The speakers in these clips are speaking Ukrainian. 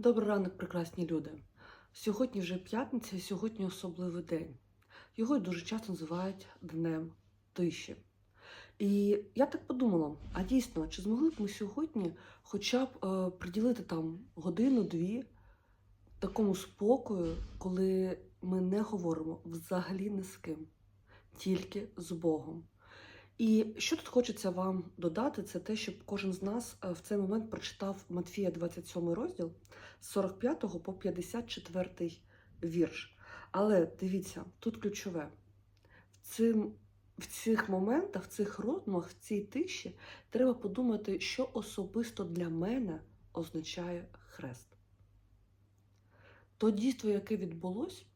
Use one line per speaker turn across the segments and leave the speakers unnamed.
Добрий ранок, прекрасні люди. Сьогодні вже п'ятниця, і сьогодні особливий день. Його дуже часто називають Днем тиші. І я так подумала: а дійсно, чи змогли б ми сьогодні хоча б е, приділити там годину-дві такому спокою, коли ми не говоримо взагалі ні з ким, тільки з Богом. І що тут хочеться вам додати, це те, щоб кожен з нас е, в цей момент прочитав Матфія 27 розділ з 45 по 54 вірш. Але дивіться, тут ключове. В, цим, в цих моментах, в цих роздумах, в цій тиші треба подумати, що особисто для мене означає хрест. То дійство, яке відбулось,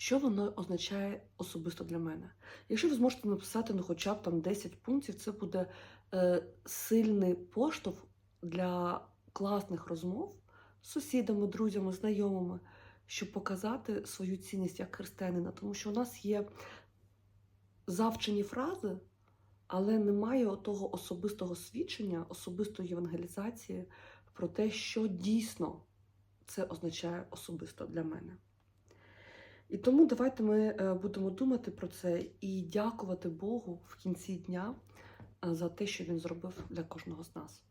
що воно означає особисто для мене? Якщо ви зможете написати ну, хоча б там 10 пунктів, це буде е, сильний поштовх для класних розмов з сусідами, друзями, знайомими, щоб показати свою цінність як християнина. Тому що у нас є завчені фрази, але немає того особистого свідчення, особистої євангелізації про те, що дійсно це означає особисто для мене. І тому давайте ми е, будемо думати про це і дякувати Богу в кінці дня е, за те, що він зробив для кожного з нас.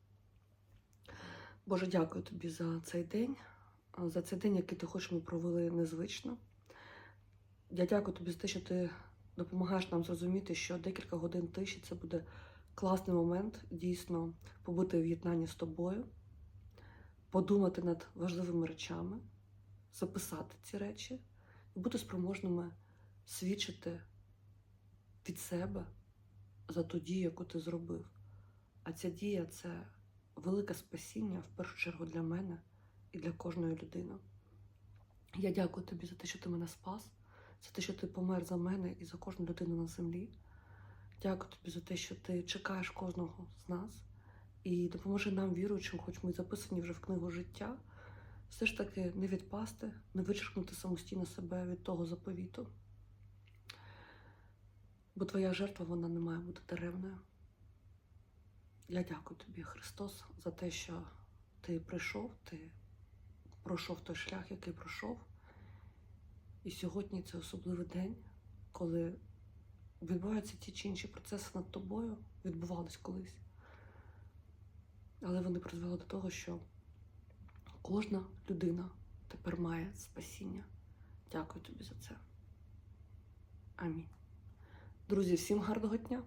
Боже, дякую тобі за цей день, е, за цей день, який ти хочеш ми провели незвично. Я дякую тобі за те, що ти допомагаєш нам зрозуміти, що декілька годин тиші це буде класний момент дійсно побути в єднанні з тобою, подумати над важливими речами, записати ці речі бути спроможними свідчити від себе за ту дію, яку ти зробив. А ця дія це велике спасіння в першу чергу для мене і для кожної людини. Я дякую тобі за те, що ти мене спас, за те, що ти помер за мене і за кожну людину на землі. Дякую тобі за те, що ти чекаєш кожного з нас і допоможи нам, віруючим, хоч ми записані вже в книгу життя все ж таки не відпасти, не вичеркнути самостійно себе від того заповіту. Бо твоя жертва вона не має бути даремною. Я дякую тобі, Христос, за те, що ти прийшов, ти пройшов той шлях, який пройшов. І сьогодні це особливий день, коли відбуваються ті чи інші процеси над тобою, відбувались колись. Але вони призвели до того, що Кожна людина тепер має спасіння. Дякую тобі за це. Амінь. Друзі, всім гарного дня!